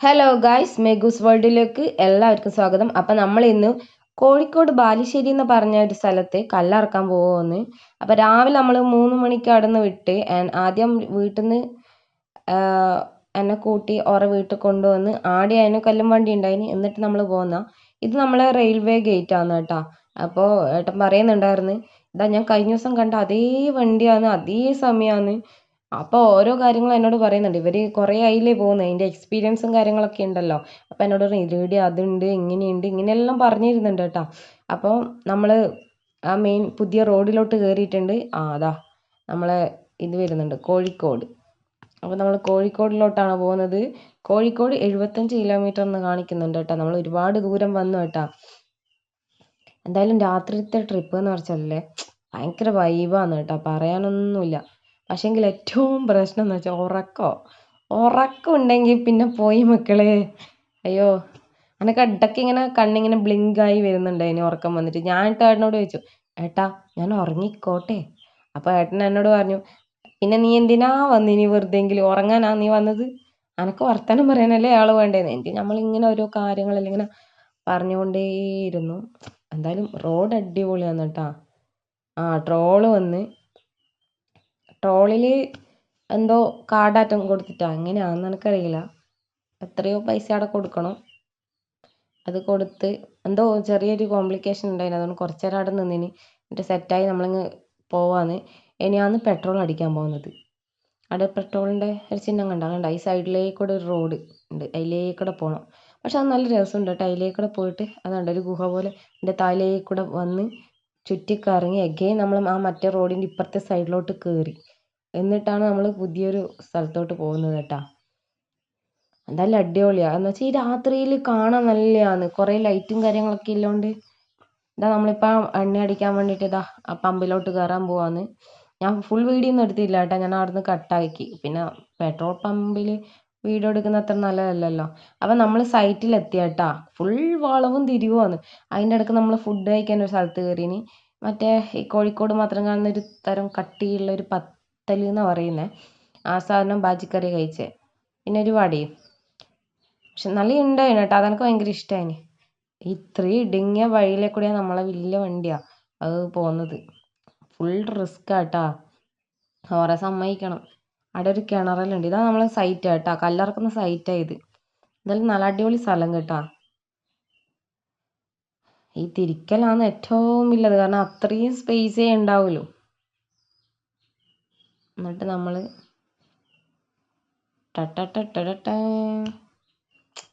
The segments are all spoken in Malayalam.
ഹലോ ഗായ്സ് മെഗൂസ് വേൾഡിലേക്ക് എല്ലാവർക്കും സ്വാഗതം. അപ്പം നമ്മൾ ഇന്ന് കോഴിക്കോട് ബാലുശ്ശേരി എന്ന് പറഞ്ഞ ഒരു സ്ഥലത്ത് കല്ലറക്കാൻ പോകുമെന്ന് അപ്പം രാവിലെ നമ്മൾ മൂന്ന് മണിക്ക് അവിടെ നിന്ന് വിട്ട് ആദ്യം വീട്ടിൽ നിന്ന് എന്നെ കൂട്ടി ഓറെ വീട്ടിൽ കൊണ്ടുവന്ന് ആടെ അതിന് കല്ലും വണ്ടി ഉണ്ടായിന്. എന്നിട്ട് നമ്മൾ പോകുന്ന ഇത് നമ്മളെ റെയിൽവേ ഗേറ്റ് ആണ് കേട്ടോ. അപ്പോൾ ഏട്ടൻ പറയുന്നുണ്ടായിരുന്നു ഇതാ ഞാൻ കഴിഞ്ഞ ദിവസം കണ്ട അതേ വണ്ടിയാണ് അതേ സമയമാണ് അപ്പോൾ ഓരോ കാര്യങ്ങളും എന്നോട് പറയുന്നുണ്ട്. ഇവർ കുറേ ആയില്ലേ പോകുന്നത് അതിന്റെ എക്സ്പീരിയൻസും കാര്യങ്ങളൊക്കെ ഉണ്ടല്ലോ. അപ്പോൾ എന്നോട് പറഞ്ഞു ഇതിലൂടെ അതുണ്ട് ഇങ്ങനെയുണ്ട് ഇങ്ങനെയെല്ലാം പറഞ്ഞിരുന്നുണ്ട് കേട്ടോ. അപ്പോൾ നമ്മൾ ആ മെയിൻ പുതിയ റോഡിലോട്ട് കയറിയിട്ടുണ്ട് ആ അതാ നമ്മളെ ഇത് വരുന്നുണ്ട് കോഴിക്കോട്. അപ്പോൾ നമ്മൾ കോഴിക്കോടിലോട്ടാണ് പോകുന്നത്. കോഴിക്കോട് എഴുപത്തഞ്ച് കിലോമീറ്റർ എന്ന് കാണിക്കുന്നുണ്ട് കേട്ടോ. നമ്മൾ ഒരുപാട് ദൂരം വന്നു കേട്ടോ. എന്തായാലും രാത്രിത്തെ ട്രിപ്പ് എന്ന് വെച്ചാലേ ഭയങ്കര വൈബാണ് കേട്ടോ. പറയാനൊന്നുമില്ല. പക്ഷേങ്കിൽ ഏറ്റവും പ്രശ്നം എന്ന് വെച്ചാൽ ഉറക്കമോ ഉറക്കം ഉണ്ടെങ്കിൽ പിന്നെ പോയി മക്കളെ. അയ്യോ. അനക്ക് ഇടയ്ക്ക് ഇങ്ങനെ കണ്ണിങ്ങനെ ബ്ലിങ്ക് ആയി വരുന്നുണ്ടായിന് ഉറക്കം വന്നിട്ട്. ഞാൻ ഏട്ടനോട് ചോദിച്ചു ഏട്ടാ ഞാൻ ഉറങ്ങിക്കോട്ടെ? അപ്പോൾ ഏട്ടൻ എന്നോട് പറഞ്ഞു പിന്നെ നീ എന്തിനാ വന്നിനി വെറുതെങ്കിലും ഉറങ്ങാനാ നീ വന്നത്? അനക്ക് വർത്തമാനം പറയാനല്ലേ ആൾ വേണ്ടേന്ന്. എനിക്ക് നമ്മളിങ്ങനെ ഓരോ കാര്യങ്ങളെല്ലാം ഇങ്ങനെ പറഞ്ഞുകൊണ്ടേയിരുന്നു. എന്തായാലും റോഡ് അടിപൊളിയാണ് കേട്ടോ. ആ ട്രോൾ വന്ന് ട്രോളിൽ എന്തോ കാർഡാറ്റം കൊടുത്തിട്ടാ? എങ്ങനെയാണെന്ന് എനിക്കറിയില്ല. എത്രയോ പൈസ അവിടെ കൊടുക്കണം. അത് കൊടുത്ത് എന്തോ ചെറിയൊരു കോംപ്ലിക്കേഷൻ ഉണ്ടായിന് അതുകൊണ്ട് കുറച്ച് നേരം അവിടെ നിന്നിന്. എന്നിട്ട് സെറ്റായി നമ്മളിങ്ങ് പോവാന്ന്. ഇനിയാണ് പെട്രോൾ അടിക്കാൻ പോകുന്നത്. അവിടെ പെട്രോളിന്റെ ഒരു ചിഹ്നം കണ്ട? കണ്ട? ഈ സൈഡിലേക്കൂടെ ഒരു റോഡ് ഉണ്ട്. അതിലേക്കൂടെ പോകണം പക്ഷെ അത് നല്ല രസമുണ്ട് കേട്ടോ. അതിലേക്കൂടെ പോയിട്ട് അതുണ്ട് ഒരു ഗുഹ പോലെ അതിന്റെ താഴേക്കൂടെ വന്ന് ചുറ്റിക്കറങ്ങി അഗൈൻ നമ്മൾ ആ മറ്റേ റോഡിന്റെ ഇപ്പുറത്തെ സൈഡിലോട്ട് കയറി എന്നിട്ടാണ് നമ്മൾ പുതിയൊരു സ്ഥലത്തോട്ട് പോകുന്നത് കേട്ടോ. എന്തായാലും അടിപൊളിയാണ് എന്ന് വെച്ചാൽ ഈ രാത്രിയിൽ കാണാൻ നല്ലതാണ് കുറേ ലൈറ്റും കാര്യങ്ങളൊക്കെ ഇല്ലോണ്ട്. ഇതാ നമ്മളിപ്പോൾ എണ്ണ അടിക്കാൻ വേണ്ടിയിട്ട് ഇതാ ആ പമ്പിലോട്ട് കയറാൻ പോവാന്ന്. ഞാൻ ഫുൾ വീഡിയോ ഒന്നും എടുത്തില്ല കേട്ടോ. ഞാൻ അവിടുന്ന് കട്ടാക്കി പിന്നെ പെട്രോൾ പമ്പിൽ വീഡിയോ എടുക്കുന്ന അത്ര നല്ലതല്ലല്ലോ. അപ്പം നമ്മൾ സൈറ്റിൽ എത്തി കേട്ടാ. ഫുൾ വളവും തിരിവുമാണ്. അതിന്റെ ഇടയ്ക്ക് നമ്മൾ ഫുഡ് കഴിക്കാൻ ഒരു സ്ഥലത്ത് കയറിയിന് മറ്റേ ഈ കോഴിക്കോട് മാത്രം കാണുന്ന ഒരു തരം കട്ടിയുള്ള ഒരു പത്തൽ എന്നാണ് പറയുന്നത് ആ സാധനം ബാജിക്കറി കഴിച്ചേ. പിന്നെ ഒരു വടയും പക്ഷെ നല്ല ഉണ്ടായിന് കേട്ടോ. അതെനിക്ക് ഭയങ്കര ഇഷ്ടമായിന് ഇത്രയും ഇടുങ്ങിയ വഴിയിലെ കൂടെയാണ് നമ്മളെ വലിയ വണ്ടിയാ അത് പോകുന്നത് ഫുൾ റിസ്ക് ആട്ടാ ഓറെ സമ്മതിക്കണം. അവിടെ ഒരു കിണറെല്ലാം ഉണ്ട്. ഇതാ നമ്മളെ സൈറ്റ് കേട്ടോ. കല്ലിറക്കുന്ന സൈറ്റാണ് ഇത്. എന്തായാലും നല്ല അടിപൊളി സ്ഥലം കേട്ടാ. ഈ തിരിക്കലാണ് ഏറ്റവും വലുത് കാരണം അത്രയും സ്പേസേ ഉണ്ടാവുള്ളൂ. എന്നിട്ട് നമ്മൾ ടട്ടട്ടട്ടടട്ടാ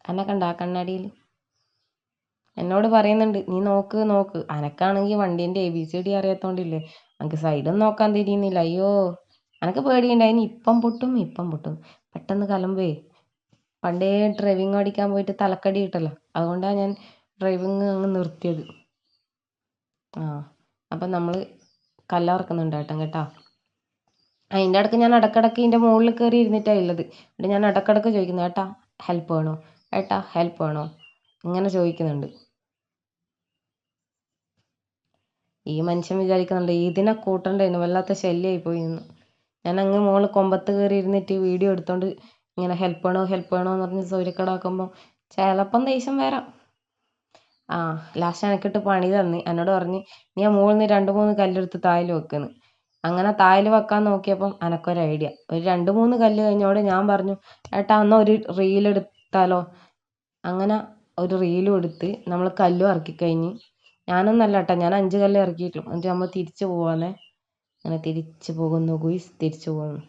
എന്നെ കണ്ട ആ കണ്ണാടിയിൽ? എന്നോട് പറയുന്നുണ്ട് നീ നോക്ക് നോക്ക്. അനക്കാണെങ്കിൽ വണ്ടീന്റെ എ ബി സി ഡി അറിയാത്തോണ്ടില്ലേ? എനിക്ക് സൈഡൊന്നും നോക്കാൻ തിരിയുന്നില്ല. അയ്യോ എനക്ക് പേടിയുണ്ടായിന് ഇപ്പം പൊട്ടും ഇപ്പം പൊട്ടും. പെട്ടെന്ന് കലമ്പേ. പണ്ടേ ഡ്രൈവിംഗ് പഠിക്കാൻ പോയിട്ട് തലക്കടി കിട്ടല്ലോ. അതുകൊണ്ടാണ് ഞാൻ ഡ്രൈവിംഗ് അങ്ങ് നിർത്തിയത്. ആ അപ്പം നമ്മൾ കല്ലിറക്കുന്നുണ്ട് ഏട്ടൻ കേട്ടോ? അതിന്റെ ഇടയ്ക്ക് ഞാൻ ഇടയ്ക്കിടയ്ക്ക് ഇതിന്റെ മുകളിൽ കയറി ഇരുന്നിട്ടാണ് ഉള്ളത്. എന്നിട്ട് ഞാൻ ഇടയ്ക്കിടയ്ക്ക് ചോദിക്കുന്നു ഏട്ടാ ഹെൽപ്പ് വേണോ? ഏട്ടാ ഹെൽപ്പ് വേണോ? ഇങ്ങനെ ചോദിക്കുന്നുണ്ട്. ഈ മനുഷ്യൻ വിചാരിക്കുന്നുണ്ട് ഇതിനെ കൂട്ടണ്ടായിരുന്നു വല്ലാത്ത ശല്യമായി പോയി എന്ന് ഞാൻ അങ്ങ് മുകളിൽ കൊമ്പത്ത് കയറി ഇരുന്നിട്ട് വീഡിയോ എടുത്തോണ്ട് ഇങ്ങനെ ഹെൽപ്പ് വേണോ? ഹെൽപ്പ് വേണോ? എന്ന് പറഞ്ഞ് സൗര്യക്കടാക്കുമ്പോൾ ചിലപ്പം ദേഷ്യം വരാം. ആ ലാസ്റ്റ് അനക്കിട്ട് പണി തന്ന്. എന്നോട് പറഞ്ഞ് നീ ആ നിന്ന് രണ്ട് മൂന്ന് കല്ലെടുത്ത് തായിൽ വെക്കുന്ന്. അങ്ങനെ തായിൽ വെക്കാൻ നോക്കിയപ്പം അനക്കൊരു ഐഡിയ. ഒരു രണ്ട് മൂന്ന് കല്ല് കഴിഞ്ഞോടെ ഞാൻ പറഞ്ഞു ഏട്ടാ എന്നാൽ ഒരു റീൽ എടുത്താലോ? അങ്ങനെ ഒരു റീലും എടുത്ത് നമ്മൾ കല്ലും ഇറക്കി കഴിഞ്ഞ് ഞാനൊന്നല്ല കേട്ടോ ഞാൻ അഞ്ച് കല്ല് ഇറക്കിയിട്ടുള്ളൂ എന്നിട്ട് നമ്മൾ തിരിച്ചു പോവാന്നേ. അങ്ങനെ തിരിച്ചു പോകുന്നു ഗുയിസ് തിരിച്ചു പോകുന്നു.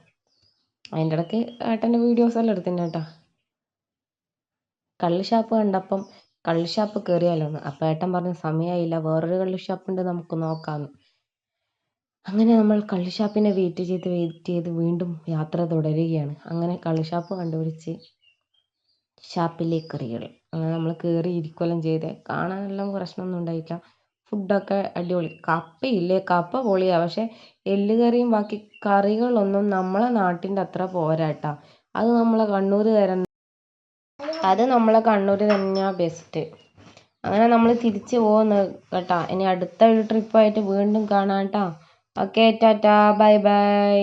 അതിന്റെ ഇടയ്ക്ക് ഏട്ടന്റെ വീഡിയോസ് എല്ലാം എടുത്തിട്ടുണ്ട് കേട്ടോ കള്ള് ഷാപ്പ് കണ്ടപ്പം കള്ള് ഷാപ്പ് കയറിയാലോന്ന് അപ്പം ഏട്ടൻ പറഞ്ഞു സമയമായില്ല വേറൊരു കള്ള് ഷാപ്പ് ഉണ്ട് നമുക്ക് നോക്കാമെന്ന് അങ്ങനെ നമ്മൾ കള്ള് ഷാപ്പിനെ വെയിറ്റ് ചെയ്ത് വെയിറ്റ് ചെയ്ത് വീണ്ടും യാത്ര തുടരുകയാണ്. അങ്ങനെ കള്ള് ഷാപ്പ് കണ്ടുപിടിച്ച് ഷാപ്പിലേക്ക് കയറി അങ്ങനെ നമ്മൾ കയറി ഇരിക്കുകയെല്ലാം ചെയ്ത്. കാണാനെല്ലാം പ്രശ്നമൊന്നും ഉണ്ടായില്ല ഫുഡൊക്കെ അടിപൊളി. കപ്പയില്ലേ? കപ്പ പൊളിയാണ് പക്ഷേ എല്ല് കറിയും ബാക്കി കറികളൊന്നും നമ്മളെ നാട്ടിന്റെ അത്ര പോരാട്ടാ. അത് നമ്മളെ കണ്ണൂർ തരം അത് നമ്മളെ കണ്ണൂർ തന്നെയാണ് ബെസ്റ്റ് അങ്ങനെ നമ്മൾ തിരിച്ച് പോകുന്നു കേട്ടോ. ഇനി അടുത്ത ഒരു ട്രിപ്പായിട്ട് വീണ്ടും കാണാം കേട്ടോ ഓക്കെ ടാറ്റാ. Bye bye